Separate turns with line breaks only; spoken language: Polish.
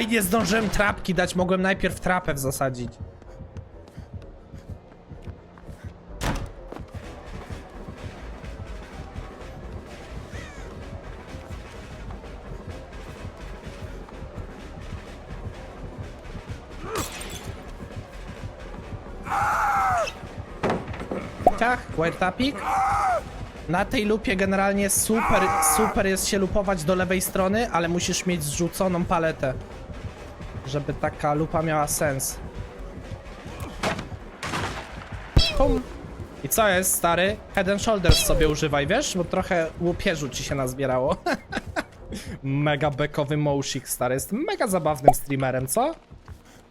Aj, nie zdążyłem trapki dać, mogłem najpierw trapę zasadzić. Ciach, white tapik. Na tej lupie generalnie super, super jest się lupować do lewej strony, ale musisz mieć zrzuconą paletę. Żeby taka lupa miała sens. Pum. I co jest, stary? Head and Shoulders sobie używaj, wiesz? Bo trochę łupieżu ci się nazbierało. mega bekowy moshik, stary. Jest mega zabawnym streamerem, co?